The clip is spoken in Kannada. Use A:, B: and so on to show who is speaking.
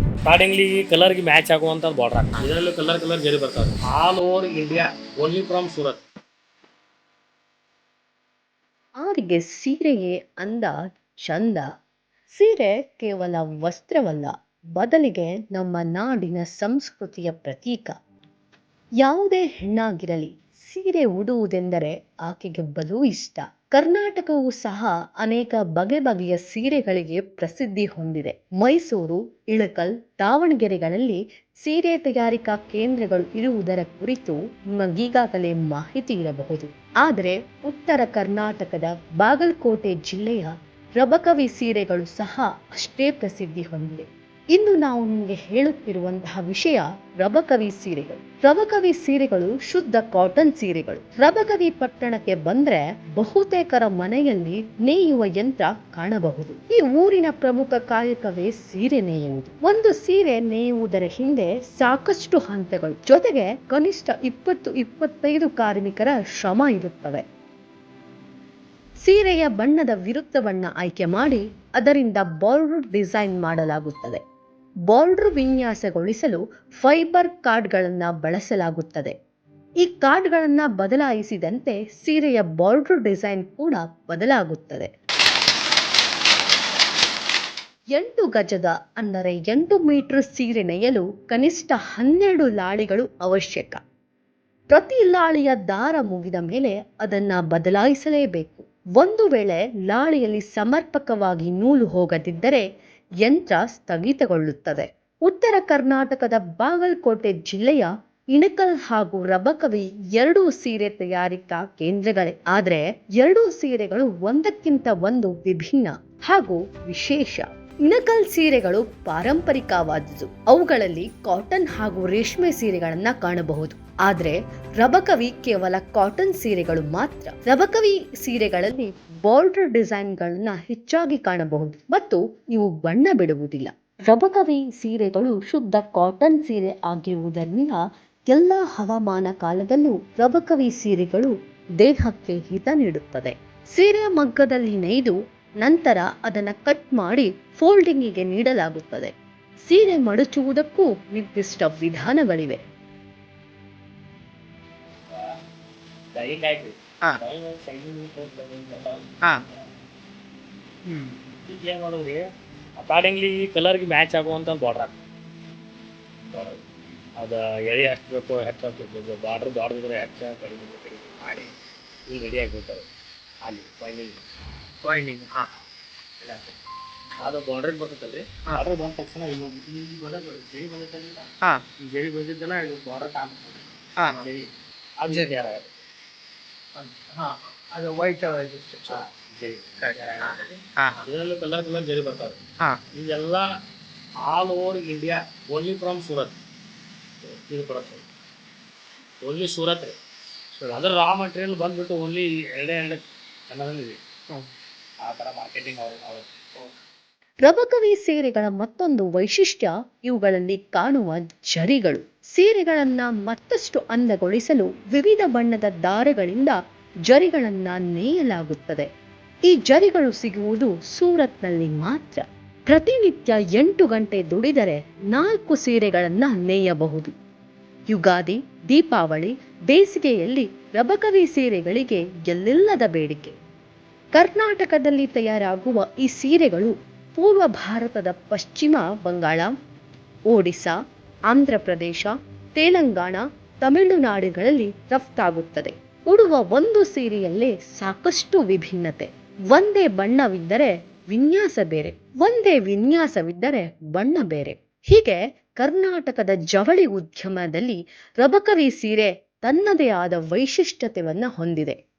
A: ಸ್ಟಾರ್ಟಿಂಗ್ಲಿ ಕಲರ್ಗೆ ಮ್ಯಾಚ್ ಆಗುವಂಥದ್ದು ಬಾರ್ಡರ್ ಹಾಕ್ತಾರೆ ಇದರಲ್ಲೂ ಕಲರ್ ಕಲರ್ ಜರಿ ಬರ್ತಾರೆ all over India only from Surat
B: ಆರಿಗೆ ಸೀರೆಯೇ ಅಂದ ಚಂದ. ಸೀರೆ ಕೇವಲ ವಸ್ತ್ರವಲ್ಲ ಬದಲಿಗೆ ನಮ್ಮ ನಾಡಿನ ಸಂಸ್ಕೃತಿಯ ಪ್ರತೀಕ. ಯಾವುದೇ ಹೆಣ್ಣಾಗಿರಲಿ ಸೀರೆ ಉಡುವುದೆಂದರೆ ಆಕೆಗೆ ಬಲು ಇಷ್ಟ. ಕರ್ನಾಟಕವು ಸಹ ಅನೇಕ ಬಗೆ ಬಗೆಯ ಸೀರೆಗಳಿಗೆ ಪ್ರಸಿದ್ಧಿ ಹೊಂದಿದೆ. ಮೈಸೂರು, ಇಳಕಲ್, ದಾವಣಗೆರೆಗಳಲ್ಲಿ ಸೀರೆ ತಯಾರಿಕಾ ಕೇಂದ್ರಗಳು ಇರುವುದರ ಕುರಿತು ನಿಮಗೀಗಾಗಲೇ ಮಾಹಿತಿ ಇರಬಹುದು. ಆದರೆ ಉತ್ತರ ಕರ್ನಾಟಕದ ಬಾಗಲಕೋಟೆ ಜಿಲ್ಲೆಯ ರಬಕವಿ ಸೀರೆಗಳು ಸಹ ಅಷ್ಟೇ ಪ್ರಸಿದ್ಧಿ ಹೊಂದಿದೆ. ಇಂದು ನಾವು ನಿಮಗೆ ಹೇಳುತ್ತಿರುವಂತಹ ವಿಷಯ ರಬಕವಿ ಸೀರೆಗಳು. ರಬಕವಿ ಸೀರೆಗಳು ಶುದ್ಧ ಕಾಟನ್ ಸೀರೆಗಳು. ರಬಕವಿ ಪಟ್ಟಣಕ್ಕೆ ಬಂದ್ರೆ ಬಹುತೇಕರ ಮನೆಯಲ್ಲಿ ನೇಯುವ ಯಂತ್ರ ಕಾಣಬಹುದು. ಈ ಊರಿನ ಪ್ರಮುಖ ಕಾಯಕವೇ ಸೀರೆ ನೇಯುವುದು ಒಂದು ಸೀರೆ ನೇಯುವುದರ ಹಿಂದೆ ಸಾಕಷ್ಟು ಹಂತಗಳು. ಜೊತೆಗೆ ಕನಿಷ್ಠ ಇಪ್ಪತ್ತು ಇಪ್ಪತ್ತೈದು ಕಾರ್ಮಿಕರ ಶ್ರಮ ಇರುತ್ತವೆ. ಸೀರೆಯ ಬಣ್ಣದ ವಿರುದ್ಧ ಬಣ್ಣ ಆಯ್ಕೆ ಮಾಡಿ ಅದರಿಂದ ಬಾರ್ಡರ್ ಡಿಸೈನ್ ಮಾಡಲಾಗುತ್ತದೆ. ಬಾರ್ಡರ್ ವಿನ್ಯಾಸಗೊಳಿಸಲು ಫೈಬರ್ ಕಾರ್ಡ್ಗಳನ್ನು ಬಳಸಲಾಗುತ್ತದೆ. ಈ ಕಾರ್ಡ್ಗಳನ್ನು ಬದಲಾಯಿಸಿದಂತೆ ಸೀರೆಯ ಬಾರ್ಡರ್ ಡಿಸೈನ್ ಕೂಡ ಬದಲಾಗುತ್ತದೆ. ಎಂಟು ಗಜದ ಅಂದರೆ ಎಂಟು ಮೀಟರ್ ಸೀರೆ ನೇಯಲು ಕನಿಷ್ಠ ಹನ್ನೆರಡು ಲಾಳಿಗಳು ಅವಶ್ಯಕ. ಪ್ರತಿ ಲಾಳಿಯ ದಾರ ಮುಗಿದ ಮೇಲೆ ಅದನ್ನು ಬದಲಾಯಿಸಲೇಬೇಕು. ಒಂದು ವೇಳೆ ಲಾಳಿಯಲ್ಲಿ ಸಮರ್ಪಕವಾಗಿ ನೂಲು ಹೋಗದಿದ್ದರೆ ಯಂತ್ರ ಸ್ಥಗಿತಗೊಳ್ಳುತ್ತದೆ. ಉತ್ತರ ಕರ್ನಾಟಕದ ಬಾಗಲಕೋಟೆ ಜಿಲ್ಲೆಯ ಇಣಕಲ್ ಹಾಗೂ ರಬಕವಿ ಎರಡೂ ಸೀರೆ ತಯಾರಿಕಾ ಕೇಂದ್ರಗಳೇ. ಆದರೆ ಎರಡೂ ಸೀರೆಗಳು ಒಂದಕ್ಕಿಂತ ಒಂದು ವಿಭಿನ್ನ ಹಾಗೂ ವಿಶೇಷ. ಇಣಕಲ್ ಸೀರೆಗಳು ಪಾರಂಪರಿಕವಾದದ್ದು ಅವುಗಳಲ್ಲಿ ಕಾಟನ್ ಹಾಗೂ ರೇಷ್ಮೆ ಸೀರೆಗಳನ್ನ ಕಾಣಬಹುದು. ಆದ್ರೆ ರಬಕವಿ ಕೇವಲ ಕಾಟನ್ ಸೀರೆಗಳು ಮಾತ್ರ. ರಬಕವಿ ಸೀರೆಗಳಲ್ಲಿ ಬಾರ್ಡರ್ ಡಿಸೈನ್ಗಳನ್ನ ಹೆಚ್ಚಾಗಿ ಕಾಣಬಹುದು ಮತ್ತು ಇವು ಬಣ್ಣ ಬಿಡುವುದಿಲ್ಲ. ರಬಕವಿ ಸೀರೆಗಳು ಶುದ್ಧ ಕಾಟನ್ ಸೀರೆ ಆಗಿರುವುದರಿಂದ ಎಲ್ಲ ಹವಾಮಾನ ಕಾಲದಲ್ಲೂ ರಬಕವಿ ಸೀರೆಗಳು ದೇಹಕ್ಕೆ ಹಿತ ನೀಡುತ್ತದೆ. ಸೀರೆಯ ಮಗ್ಗದಲ್ಲಿ ನೇಯ್ದು ನಂತರ ಅದನ್ನು ಕಟ್ ಮಾಡಿ ಫೋಲ್ಡಿಂಗಿಗೆ ನೀಡಲಾಗುತ್ತದೆ. ಸೀರೆ ಮಡಚುವುದಕ್ಕೂ ನಿರ್ದಿಷ್ಟ ವಿಧಾನಗಳಿವೆ.
A: ಆಯ್ತು
C: ಹಾ. ಹಾ ಹ್ಮ್
A: ಈಗ ಏನು ಮಾಡೋದ್ರಿ ಅಕಾರ್ಡಿಂಗ್ಲಿ ಕಲರ್ಗೆ ಮ್ಯಾಚ್ ಆಗುವಂತ ಬಾರ್ಡರ್ ಹಾಕ್ತಾರೆ ಅದು ಎಳೆ ಎಷ್ಟು ಬೇಕು ಹೆಚ್ಚು ಬಾರ್ಡರ್ ಬಾರ್ಡ್ರ್ ದೊಡ್ಡದಿದ್ರೆ ಹೆಚ್ಚು ಕಡಿಮೆ ಮಾಡಿ ಈಗ ರೆಡಿ ಆಗಿಬಿಡ್ತಾರೆ ಅಲ್ಲಿ ಫೈನಲ್
C: ಪಾಯಿಂಟಿಂಗ್ ಹಾ
A: ಅದು ಬಾರ್ಡ್ರಿಗೆ ಬರ್ತೈತಲ್ರಿ
C: ಹಾ.
A: ಬಾರ್ಡ್ರ್ ಬಂದ ತಕ್ಷಣ ಇಲ್ಲಿ ಈ ಬರೋದು ಜರಿ ಬಂದೈತಲ್ಲ
C: ಹಾ
A: ಬಂದಿದ್ದನ್ನ ಇದು ಬಾರ್ಡರ್ ಕಾಮ್
C: ಹಾ
A: ಅದು ಜರಿ ಯಾರಾಗುತ್ತೆ
C: ಹಾ ಅದು ವೈಟ್
A: ಇದರಲ್ಲೂ ಕಲರ್ ಕಲರ್ ಜರಿ ಬರ್ತಾರೆ
C: ಹಾ.
A: ಇದೆಲ್ಲ all over India only from Surat ಇದು ಬರುತ್ತೆ ಓನ್ಲಿ ಸೂರತ್ ರೀ. ಅದ್ರ ರಾ ಮಟೀರಿಯಲ್ ಬಂದ್ಬಿಟ್ಟು ಓನ್ಲಿ ಎರಡೇ ಎರಡು ಕನ್ನಡದಲ್ಲಿ
C: ಹ್ಮ್.
A: ಆ ಥರ ಮಾರ್ಕೆಟಿಂಗ್ ಅವ್ರು ಅವ್ರು
B: ರಬಕವಿ ಸೀರೆಗಳ ಮತ್ತೊಂದು ವೈಶಿಷ್ಟ್ಯ ಇವುಗಳಲ್ಲಿ ಕಾಣುವ ಜರಿಗಳು. ಸೀರೆಗಳನ್ನು ಮತ್ತಷ್ಟು ಅಂದಗೊಳಿಸಲು ವಿವಿಧ ಬಣ್ಣದ ದಾರಗಳಿಂದ ಜರಿಗಳನ್ನು ನೇಯಲಾಗುತ್ತದೆ. ಈ ಜರಿಗಳು ಸಿಗುವುದು ಸೂರತ್ನಲ್ಲಿ ಮಾತ್ರ. ಪ್ರತಿನಿತ್ಯ ಎಂಟು ಗಂಟೆ ದುಡಿದರೆ ನಾಲ್ಕು ಸೀರೆಗಳನ್ನು ನೇಯಬಹುದು. ಯುಗಾದಿ, ದೀಪಾವಳಿ, ಬೇಸಿಗೆಯಲ್ಲಿ ರಬಕವಿ ಸೀರೆಗಳಿಗೆ ಎಲ್ಲಿಲ್ಲದ ಬೇಡಿಕೆ. ಕರ್ನಾಟಕದಲ್ಲಿ ತಯಾರಾಗುವ ಈ ಸೀರೆಗಳು ಪೂರ್ವ ಭಾರತದ ಪಶ್ಚಿಮ ಬಂಗಾಳ, ಒಡಿಸ್ಸಾ, ಆಂಧ್ರ ಪ್ರದೇಶ, ತೆಲಂಗಾಣ ತಮಿಳುನಾಡುಗಳಲ್ಲಿ ರಫ್ತಾಗುತ್ತದೆ. ಉಡುವ ಒಂದು ಸೀರೆಯಲ್ಲೇ ಸಾಕಷ್ಟು ವಿಭಿನ್ನತೆ. ಒಂದೇ ಬಣ್ಣವಿದ್ದರೆ ವಿನ್ಯಾಸ ಬೇರೆ, ಒಂದೇ ವಿನ್ಯಾಸವಿದ್ದರೆ ಬಣ್ಣ ಬೇರೆ. ಹೀಗೆ ಕರ್ನಾಟಕದ ಜವಳಿ ಉದ್ಯಮದಲ್ಲಿ ರಬಕವಿ ಸೀರೆ ತನ್ನದೇ ಆದ ವೈಶಿಷ್ಟ್ಯತೆಯನ್ನು ಹೊಂದಿದೆ.